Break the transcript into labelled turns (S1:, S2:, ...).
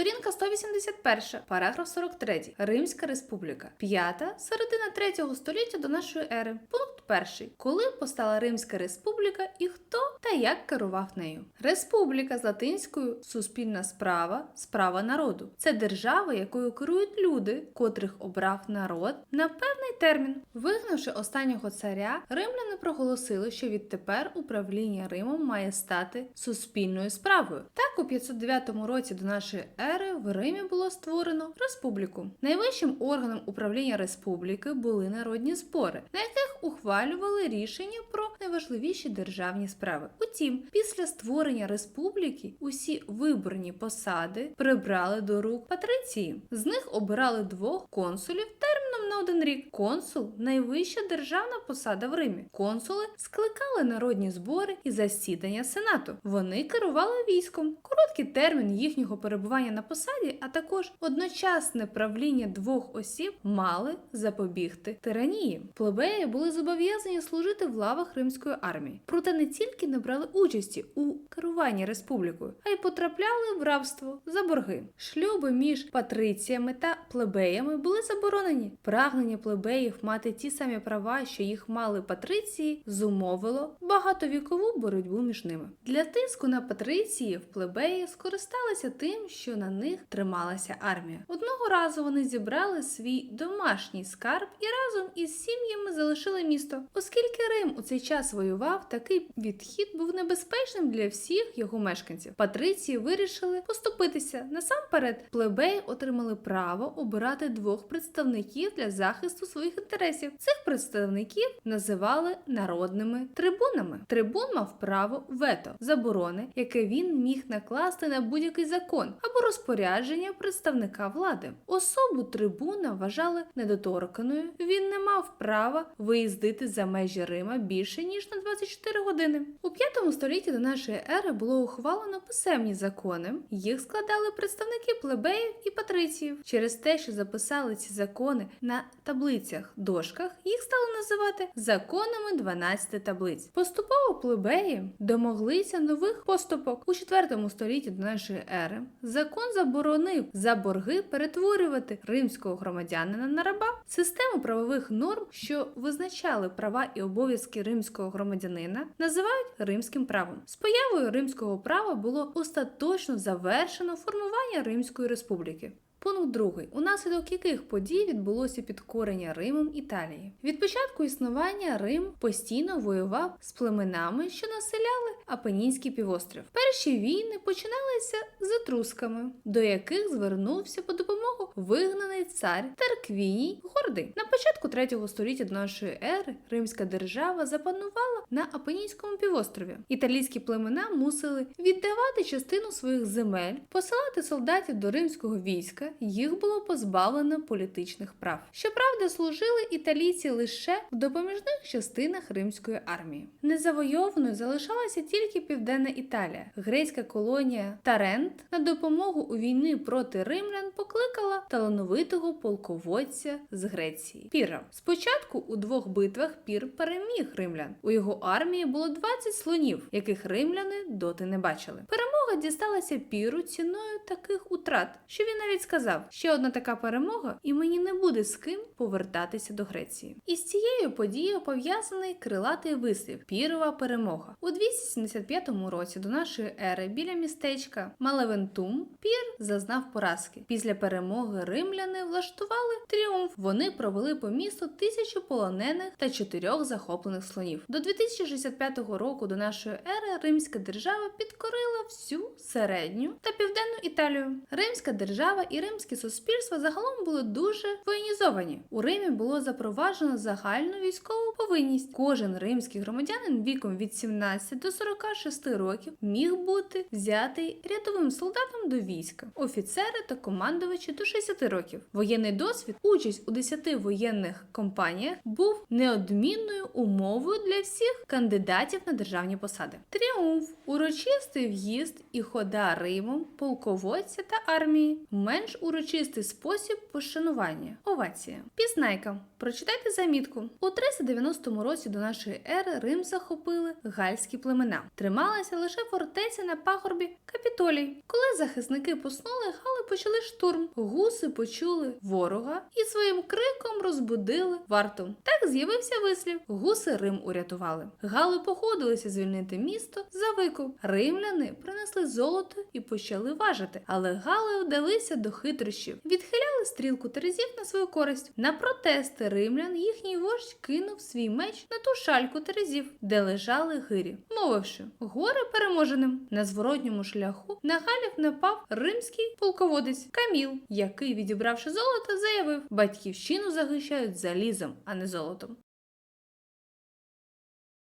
S1: Сторінка 181, параграф 43. Римська республіка. П'ята, середина 3 століття до нашої ери. Пункт перший. Коли постала Римська республіка і хто та як керував нею? Республіка з латинською суспільна справа, справа народу. Це держава, якою керують люди, котрих обрав народ на певний термін. Вигнавши останнього царя, римляни проголосили, що відтепер управління Римом має стати суспільною справою. Так, у 509 році до нашої ери в Римі було створено республіку. Найвищим органом управління республіки були народні збори, на яких ухвалювали рішення про найважливіші державні справи. Утім, після створення республіки усі виборні посади прибрали до рук патриції. З них обирали двох консулів терміном на один рік. Консул найвища державна посада в Римі. Консули скликали народні збори і засідання сенату. Вони керували військом. Короткий термін їхнього перебування на посаді, а також одночасне правління двох осіб мали запобігти тиранії. Плебеї були зобов'язані служити в лавах римської армії, проте не тільки не брали участі у керуванні республікою, а й потрапляли в рабство за борги. Шлюби між патриціями та плебеями були заборонені. Прагнення плебеїв мати ті самі права, що їх мали патриції, зумовило багатовікову боротьбу між ними. Для тиску на патриціїв плебеї скористалися тим, що на них трималася армія. Одного разу вони зібрали свій домашній скарб і разом із сім'ями залишили місто. Оскільки Рим у цей час воював, такий відхід був небезпечним для всіх його мешканців. Патриції вирішили поступитися. Насамперед, плебеї отримали право обирати двох представників для захисту своїх інтересів. Цих представників називали народними трибунами. Трибун мав право вето заборони, яке він міг накласти на будь-який закон або розпорядження представника влади. Особу трибуна вважали недоторканою. Він не мав права виїздити за межі Рима більше ніж на 24 години. У 5 столітті до нашої ери було ухвалено писемні закони. Їх складали представники плебеїв і патриціїв. Через те, що записали ці закони на таблицях дошках, їх стали називати законами 12 таблиць. Поступово плебеї домоглися нових поступок у 4 столітті до нашої ери. Закон заборонив за борги перетворювати римського громадянина на раба. Систему правових норм, що визначали права і обов'язки римського громадянина, називають римським правом. З появою римського права було остаточно завершено формування Римської республіки. Пункт другий. Унаслідок яких подій відбулося підкорення Римом Італії. Від початку існування Рим постійно воював з племенами, що населяли Апенінський півострів. Перші війни починалися з етрусками, до яких звернувся по допомогу вигнаний цар Терквіній Гордий. На початку 3 століття до нашої ери Римська держава запанувала на Апенінському півострові. Італійські племена мусили віддавати частину своїх земель, посилати солдатів до римського війська. Їх було позбавлено політичних прав. Щоправда, служили італійці лише в допоміжних частинах римської армії. Незавойованою залишалася тільки південна Італія. Грецька колонія Тарент на допомогу у війни проти римлян покликала талановитого полководця з Греції Піра. Спочатку у двох битвах Пір переміг римлян. У його армії було 20 слонів, яких римляни доти не бачили. Перемога дісталася Піру ціною таких утрат, що він навіть сказав: ще одна така перемога, і мені не буде з ким повертатися до Греції. Із цією подією пов'язаний крилатий вислів Пірова перемога у 275 році до нашої ери біля містечка Малевентум Пір зазнав поразки. Після перемоги римляни влаштували тріумф. Вони провели по місту тисячу полонених та чотирьох захоплених слонів. До 2065 року до нашої ери Римська держава підкорила всю середню та південну Італію. Римська держава і римське суспільство загалом були дуже воєнізовані. У Римі було запроваджено загальну військову повинність. Кожен римський громадянин віком від 17 до 46 років міг бути взятий рядовим солдатом до війська. Офіцери та командувачі до 10 років. Воєнний досвід, участь у 10 воєнних кампаніях був неодмінною умовою для всіх кандидатів на державні посади. Тріумф, урочистий в'їзд і хода Римом, полководця та армії, менш урочистий спосіб пошанування. Овація. Пізнайка. Прочитайте замітку. У 390 році до нашої ери Рим захопили гальські племена. Трималася лише фортеця на пагорбі Капітолій. Коли захисники поснули, гали почали штурм. Гуси почули ворога і своїм криком розбудили варту. Так з'явився вислів: гуси Рим урятували. Гали погодилися звільнити місто за викуп. Римляни принесли золото і почали важити, але гали вдалися до хитрощів, відхиляли стрілку терезів на свою користь. На протести римлян їхній вождь кинув свій меч на ту шальку терезів, де лежали гирі, мовивши горе переможеним. На зворотньому шляху на галів напав римський полководець Каміл, який, відібравши золото, заявив: батьківщину захищають залізом, а не золотом.